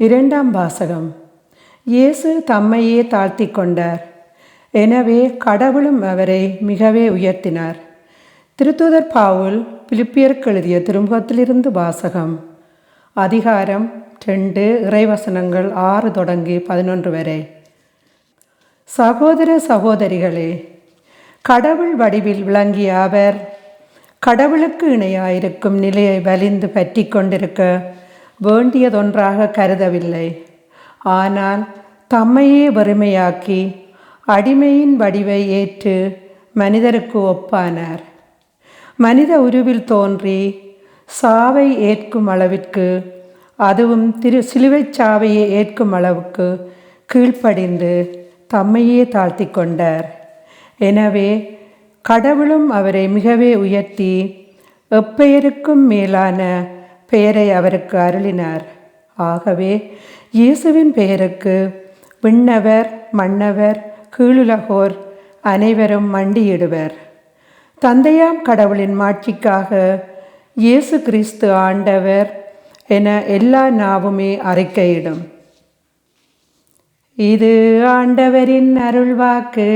இரண்டாம் வாசகம். இயேசு தம்மையே தாழ்த்தி கொண்டார் எனவே கடவுளும் அவரை மிகவே உயர்த்தினார். திருத்தூதர் பாவுல் பிலிப்பியருக்கு எழுதிய திருமுகத்திலிருந்து வாசகம். அதிகாரம் ரெண்டு இறைவசனங்கள் ஆறு தொடங்கி பதினொன்று வரை. சகோதர சகோதரிகளே கடவுள் வடிவில் விளங்கிய அவர் கடவுளுக்கு இணையாயிருக்கும் நிலையை வலிந்து பற்றி கொண்டிருக்க வேண்டியதொன்றாக கருதவில்லை. ஆனால் தம்மையே வறுமையாக்கி அடிமையின் வடிவை ஏற்று மனிதருக்கு ஒப்பானார். மனித உருவில் தோன்றி சாவை ஏற்கும் அளவிற்கு அதுவும் திரு சிலுவைச் சாவையை ஏற்கும் அளவுக்கு கீழ்ப்படிந்து தம்மையே தாழ்த்தி கொண்டார். எனவே கடவுளும் அவரை மிகவே உயர்த்தி எப்பெயருக்கும் மேலான பெயரை அவருக்கு அருளினார். ஆகவே இயேசுவின் பெயருக்கு விண்ணவர் மன்னவர் கீழுலகோர் அனைவரும் மண்டியிடுவர். தந்தையாம் கடவுளின் மாட்சிக்காக இயேசு கிறிஸ்து ஆண்டவர் என எல்லா நாவுமே அறிக்கையிடும். இது ஆண்டவரின் அருள்வாக்கு.